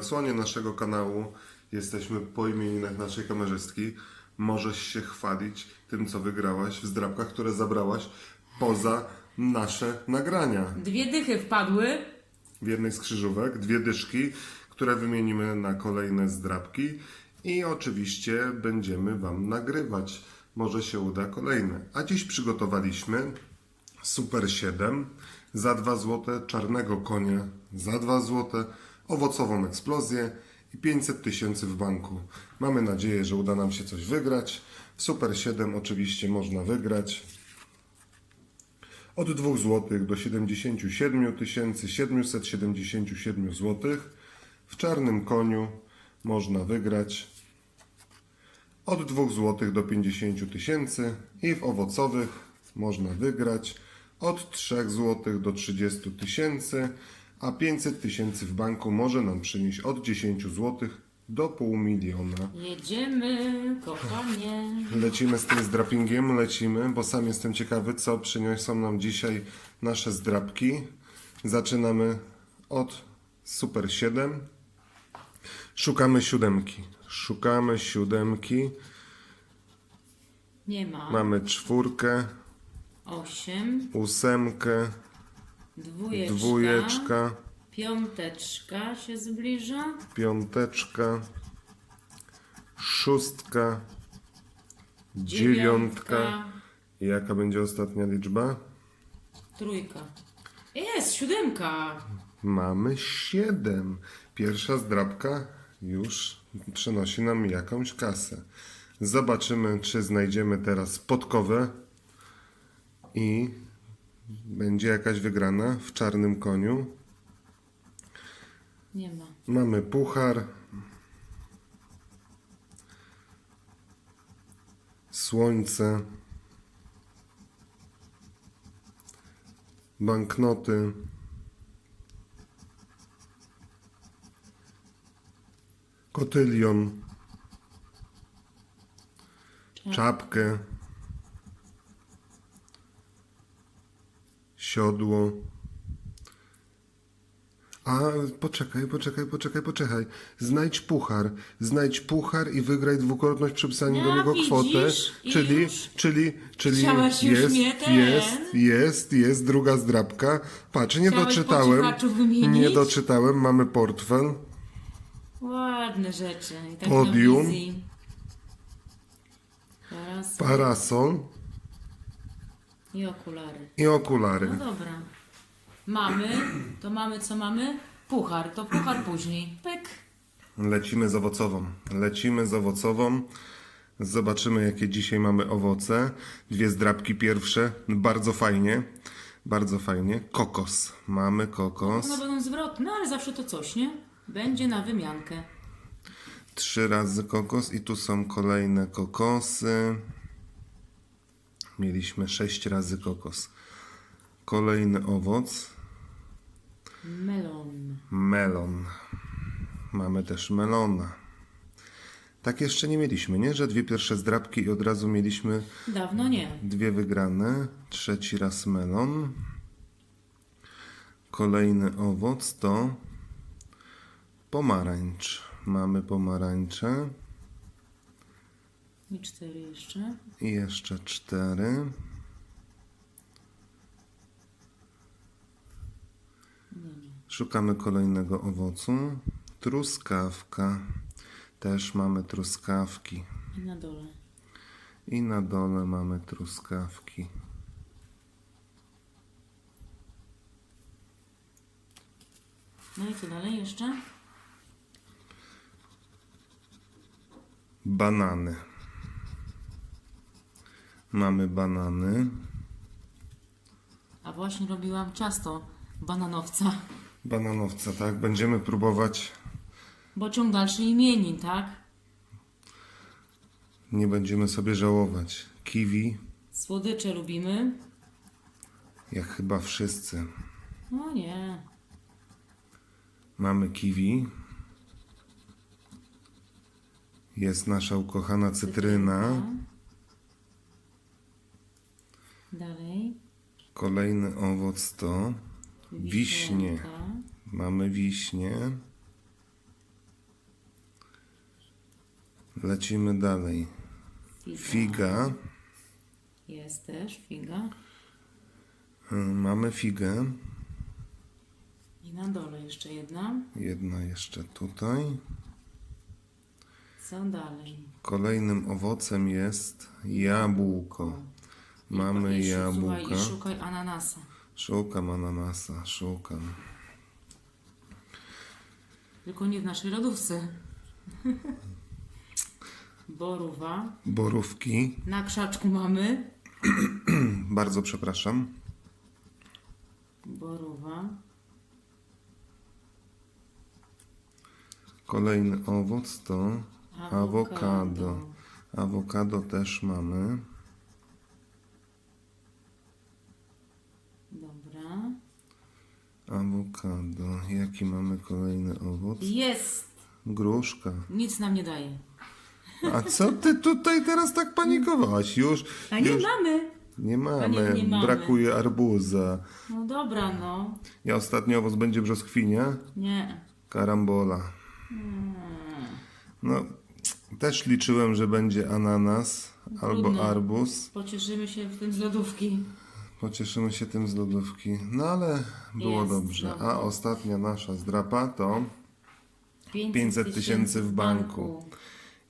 odsłonie naszego kanału. Jesteśmy po imieninach naszej kamerzystki. Możesz się chwalić tym, co wygrałaś w zdrabkach, które zabrałaś poza nasze nagrania. Dwie dychy wpadły. w jednej z krzyżówek, dwie dyszki, które wymienimy na kolejne zdrabki i oczywiście będziemy Wam nagrywać. Może się uda kolejne. A dziś przygotowaliśmy Super 7 za 2 zł, czarnego konia za 2 zł, owocową eksplozję i 500 tysięcy w banku. Mamy nadzieję, że uda nam się coś wygrać. W Super 7 oczywiście można wygrać od 2 zł do 77 777 zł. W czarnym koniu można wygrać od 2 zł do 50 tysięcy i w owocowych można wygrać od 3 zł do 30 tysięcy, a 500 tysięcy w banku może nam przynieść od 10 zł do pół miliona. Jedziemy, kochanie. Lecimy z tym zdrapingiem, lecimy, bo sam jestem ciekawy, co przyniosą nam dzisiaj nasze zdrapki. Zaczynamy od Super 7. Szukamy siódemki. Szukamy siódemki. Nie ma. Mamy czwórkę, Osiem, ósemkę, dwójeczka, dwójeczka, piąteczka się zbliża, piąteczka, szóstka, dziewiątka. I Jaka będzie ostatnia liczba? trójka. Jest, siódemka. Mamy 7. Pierwsza zdrabka już przynosi nam jakąś kasę. Zobaczymy, czy znajdziemy teraz podkowę i będzie jakaś wygrana w czarnym koniu. Nie ma. Mamy puchar. Słońce. Banknoty. Kotylion. Czapkę. Siodło. A poczekaj, poczekaj, poczekaj, poczekaj. Znajdź puchar. Znajdź puchar i wygraj dwukrotność przypisania do No, niego widzisz? kwotę. I Czyli, już czyli, czyli chciałaś już jest, mnie ten. jest, jest, jest druga zdrabka. Patrz, nie Chciałeś po doczytałem. cichaczu wymienić? Nie doczytałem. Mamy portfel. Ładne rzeczy. I tak Podium. na wizji. Teraz Parasol i okulary. i okulary. No dobra. Mamy, to mamy co mamy? Puchar, to puchar później. Pyk. Lecimy z owocową. Lecimy z owocową. Zobaczymy, jakie dzisiaj mamy owoce. Dwie zdrabki pierwsze. Bardzo fajnie. Bardzo fajnie. Kokos. Mamy kokos. One będą zwrotne, ale zawsze to coś, nie? Będzie na wymiankę. Trzy razy kokos i tu są kolejne kokosy. Mieliśmy sześć razy kokos. Kolejny owoc. Melon. Melon. Mamy też melona. Tak jeszcze nie mieliśmy, nie? Że dwie pierwsze zdrabki i od razu mieliśmy Dawno nie. dwie wygrane. Trzeci raz melon. Kolejny owoc to pomarańcz. Mamy pomarańcze. I cztery jeszcze. I jeszcze cztery. Szukamy kolejnego owocu. Truskawka. Też mamy truskawki. I na dole. I na dole mamy truskawki. No i co dalej jeszcze? Banany. Mamy banany. A właśnie robiłam ciasto bananowca. Bananowca, tak? Będziemy próbować. Bo ciąg dalszy imienin, tak? Nie będziemy sobie żałować. Kiwi, Słodycze lubimy. jak chyba wszyscy. No nie. Mamy kiwi. Jest nasza ukochana cytryna. Dalej. Kolejny owoc to wiśnie. Mamy wiśnie. Lecimy dalej. Figa. Figa. Jest też figa. Y, Mamy figę. I na dole jeszcze jedna. Jedna jeszcze tutaj. Co dalej? Kolejnym owocem jest jabłko. Mamy I jabłka. Słuchaj, i szukaj ananasa. Szukam ananasa, szukam. Tylko nie w naszej lodówce. Borówa. Borówki. Na krzaczku mamy. Bardzo przepraszam. Borówa. Kolejny owoc to Awokado. awokado. Awokado też mamy. Dobra. Awokado. Jaki mamy kolejny owoc? Jest! Gruszka. Nic nam nie daje. A co ty tutaj teraz tak panikowałaś? Już, A nie już mamy! nie mamy. nie, nie mamy. Brakuje arbuza. No dobra, no. I ostatni owoc będzie brzoskwinia. Nie. Karambola. No, też liczyłem, że będzie ananas albo Trudno. arbuz. Pocieszymy się w tym z lodówki. Pocieszymy się tym z lodówki. No ale było Jest, dobrze. dobra. A ostatnia nasza zdrapa to 500 tysięcy w banku.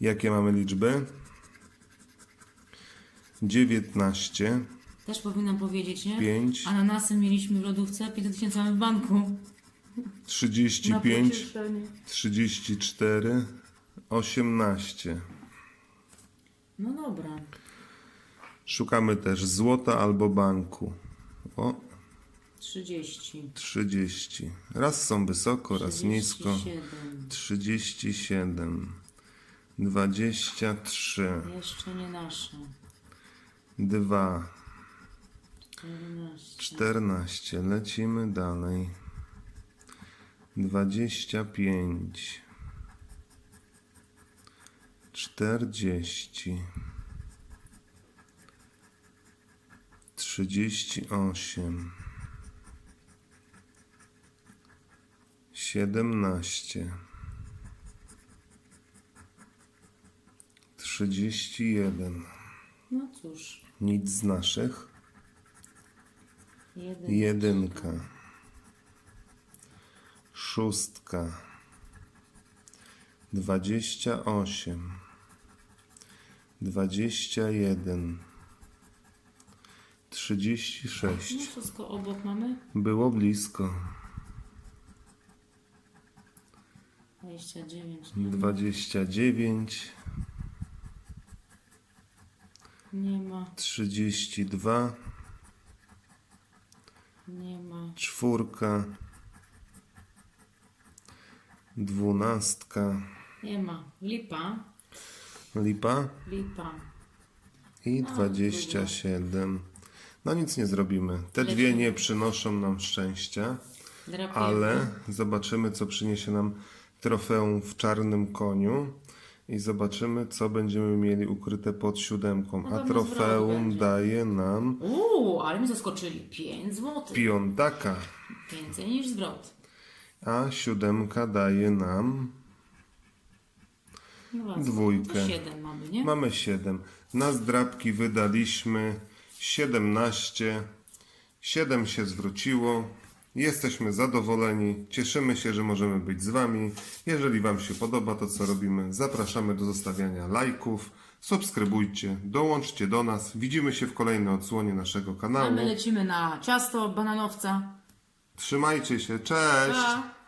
jakie mamy liczby? 19, Też powinnam powiedzieć, nie? 5, Ananasy mieliśmy w lodówce, 5 tysięcy mamy w banku. Na 35, pocieszenie. 34, 18. No dobra. Szukamy też złota albo banku. O, 30. 30. Raz są wysoko, raz nisko. 37. 37. 23. Jeszcze nie nasze. 2. 14. 14. Lecimy dalej. 25. 40. 38. 17. 31. No cóż. Nic z naszych. Jeden. Jedynka. Szóstka. Dwadzieścia osiem. Dwadzieścia jeden. Trzydzieści No sześć. wszystko obok mamy. Było blisko. 29. Nie ma. Dwadzieścia dziewięć. Nie ma. Trzydzieści dwa. Nie ma. Czwórka. Dwunastka. Nie ma. Lipa. Lipa. Lipa. I 27. No nic nie zrobimy. Te dwie nie przynoszą nam szczęścia, Drapiemy. ale zobaczymy, co przyniesie nam trofeum w czarnym koniu. I zobaczymy, co będziemy mieli ukryte pod siódemką. A pewno trofeum daje nam Uuu, ale mnie zaskoczyli. 5 zł. piątaka, Więcej niż zwrot. a siódemka daje nam No właśnie, Dwójkę. 7 mamy, nie? Mamy 7. Na zdrabki wydaliśmy 17. 7 się zwróciło. Jesteśmy zadowoleni. Cieszymy się, że możemy być z Wami. Jeżeli Wam się podoba to, co robimy, zapraszamy do zostawiania lajków. Subskrybujcie, dołączcie do nas. Widzimy się w kolejnej odsłonie naszego A kanału. my lecimy na ciasto bananowca. Trzymajcie się, cześć! Pa!